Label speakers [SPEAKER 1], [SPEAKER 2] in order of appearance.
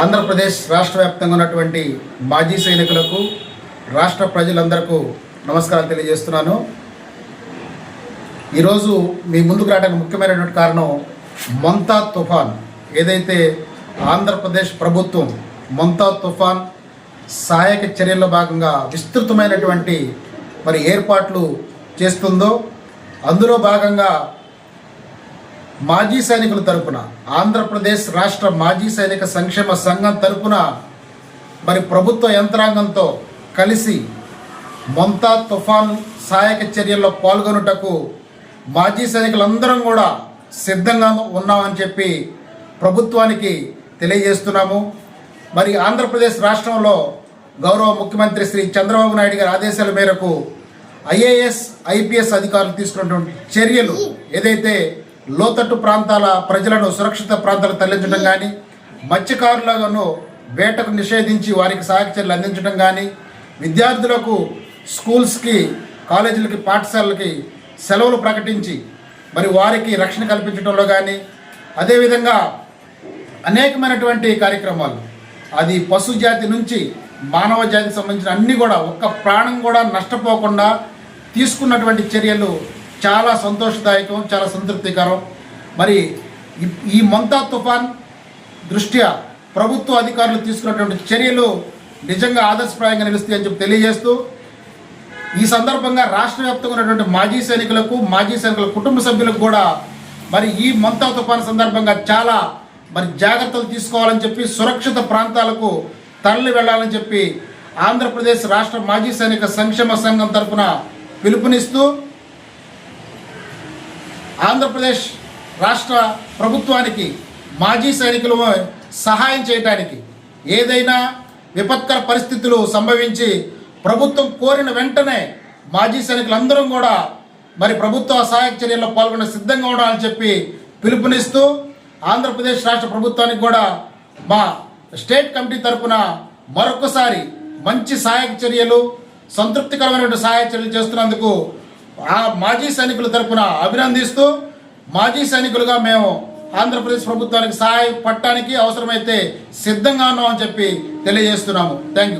[SPEAKER 1] ఆంధ్రప్రదేశ్ రాష్ట్ర వ్యాప్తంగా ఉన్నటువంటి మాజీ సైనికులకు రాష్ట్ర ప్రజలందరకు నమస్కారం తెలియజేస్తున్నాను. ఈరోజు మీ ముందుకు రావడానికి ముఖ్యమైనటువంటి కారణం మొంతా తుఫాన్. ఏదైతే ఆంధ్రప్రదేశ్ ప్రభుత్వం మొంతా తుఫాన్ సహాయక చర్యల్లో భాగంగా విస్తృతమైనటువంటి మరి ఏర్పాట్లు చేస్తుందో అందులో భాగంగా మాజీ సైనికుల తరపున ఆంధ్రప్రదేశ్ రాష్ట్ర మాజీ సైనిక సంక్షేమ సంఘం తరపున మరి ప్రభుత్వ యంత్రాంగంతో కలిసి మొంతా తుఫాన్ సహాయక చర్యల్లో పాల్గొనుటకు మాజీ సైనికులందరం కూడా సిద్ధంగా ఉన్నామని చెప్పి ప్రభుత్వానికి తెలియజేస్తున్నాము. మరి ఆంధ్రప్రదేశ్ రాష్ట్రంలో గౌరవ ముఖ్యమంత్రి శ్రీ చంద్రబాబు నాయుడు గారి ఆదేశాల మేరకు ఐఏఎస్ ఐపీఎస్ అధికారులు తీసుకున్నటువంటి చర్యలు ఏదైతే లోతట్టు ప్రాంతాల ప్రజలను సురక్షిత ప్రాంతాలకు తరలించడం కానీ మత్స్యకారులను వేటకు నిషేధించి వారికి సహాయక చర్యలు అందించడం కానీ విద్యార్థులకు స్కూల్స్కి కాలేజీలకి పాఠశాలలకి సెలవులు ప్రకటించి మరి వారికి రక్షణ కల్పించడంలో కానీ అదేవిధంగా అనేకమైనటువంటి కార్యక్రమాలు. అది పశు జాతి నుంచి మానవ జాతికి సంబంధించిన అన్నీ కూడా ఒక్క ప్రాణం కూడా నష్టపోకుండా తీసుకున్నటువంటి చర్యలు చాలా సంతోషదాయకం చాలా సంతృప్తికరం. మరి ఈ- మంతా తుఫాన్ దృష్ట్యా ప్రభుత్వ అధికారులు తీసుకున్నటువంటి చర్యలు నిజంగా ఆదర్శప్రాయంగా నిలుస్తాయని చెప్పి తెలియజేస్తూ ఈ సందర్భంగా రాష్ట్ర వ్యాప్తంగా ఉన్నటువంటి మాజీ సైనికులకు మాజీ సైనికుల కుటుంబ సభ్యులకు కూడా మరి ఈ మంతా తుఫాన్ సందర్భంగా చాలా మరి జాగ్రత్తలు తీసుకోవాలని చెప్పి సురక్షిత ప్రాంతాలకు తరలి వెళ్ళాలని చెప్పి ఆంధ్రప్రదేశ్ రాష్ట్ర మాజీ సైనిక సంక్షేమ సంఘం తరఫున పిలుపునిస్తూ ఆంధ్రప్రదేశ్ రాష్ట్ర ప్రభుత్వానికి మాజీ సైనికులు సహాయం చేయడానికి ఏదైనా విపత్కర పరిస్థితులు సంభవించి ప్రభుత్వం కోరిన వెంటనే మాజీ సైనికులందరం కూడా మరి ప్రభుత్వ సహాయక చర్యల్లో పాల్గొనే సిద్ధంగా ఉండాలని చెప్పి పిలుపునిస్తూ ఆంధ్రప్రదేశ్ రాష్ట్ర ప్రభుత్వానికి కూడా మా స్టేట్ కమిటీ తరపున మరొకసారి మంచి సహాయక చర్యలు సంతృప్తికరమైనటువంటి సహాయక చర్యలు చేస్తున్నందుకు ఆ మాజీ సైనికుల తరఫున అభినందిస్తూ మాజీ సైనికులుగా మేము ఆంధ్రప్రదేశ్ ప్రభుత్వానికి సహాయపడటానికి అవసరమైతే సిద్ధంగా ఉన్నామని చెప్పి తెలియజేస్తున్నాము. Thank you